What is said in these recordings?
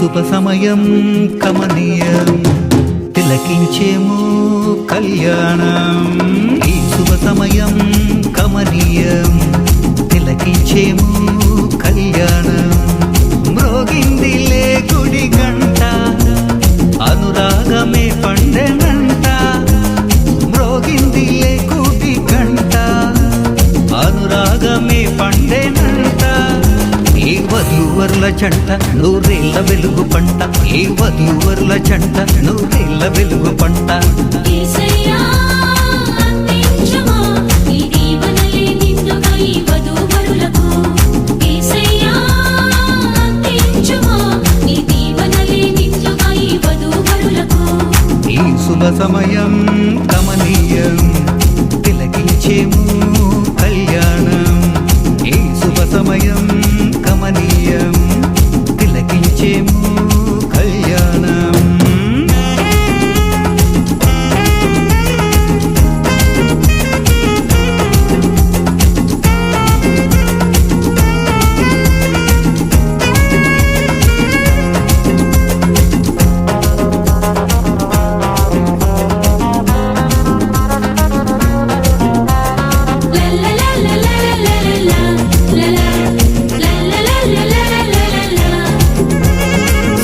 శుభ సమయం కమనీయం. తిలకించేము కళ్యాణం. వధువర్ల జంట నూరేళ్ళ వెలుగు పంట. ఏ వధువర్ల జంట నూరేళ్ళ వెలుగు పంట. యేసయ్యా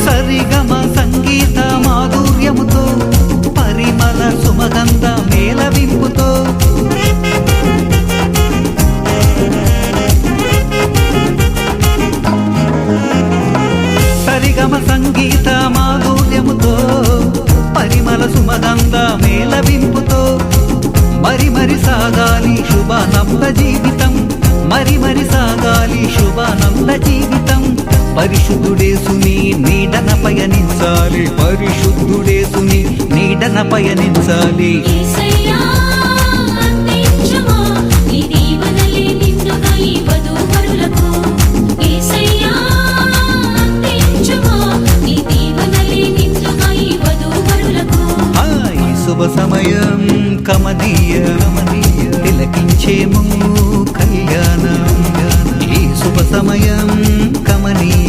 సరిగమ సంగీత మాధుర్యముతో పరిమళ సుమగంధ మేళవింపుతో సరిగమ సంగీత మాధుర్యముతో పరిమళ సుమగంధ మేళవింపుతో మరి మరి సాగా శుభానంద జీవితం. మరి మరి సాగాలి శుభానంద జీవితం. పరిశుద్ధుడేసుని నీడన పయనించాలి. పరిశుద్ధుడేసుని నీడన పయనించాలి. శుభ సమయం కమనీయ. తిలకించేము కళ్యాణం. ఈ శుభ సమయం కమనీయ.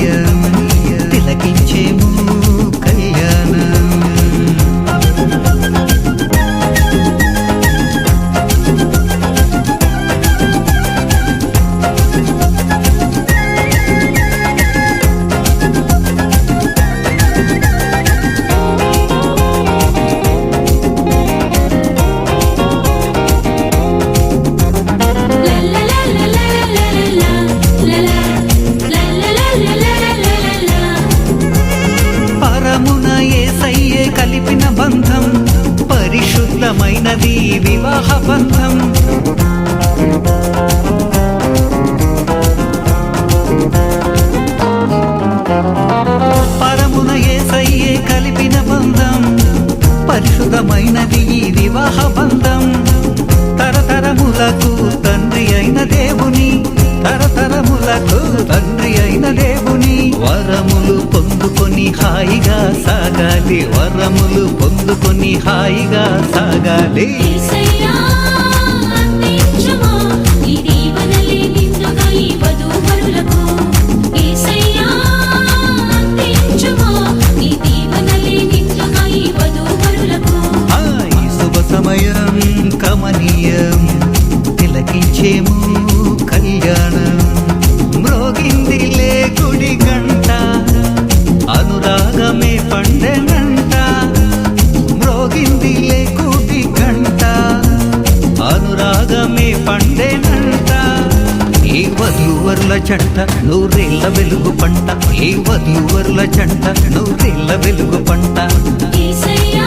వివాహ బంధం పరమున ఏసయ్యే కలిపిన బంధం పరిశుద్ధమైనది ఈ వివాహ బంధం. సాగాలి వరములు పొందుకొని హాయిగా సాగాలి. యేసయ్యా అందించుమా ఈ జంట నూరేళ్ళ వెలుగు పంట ఏ వధువర్ల జంట నూరేళ్ళ వెలుగు పంట. యేసయ్యా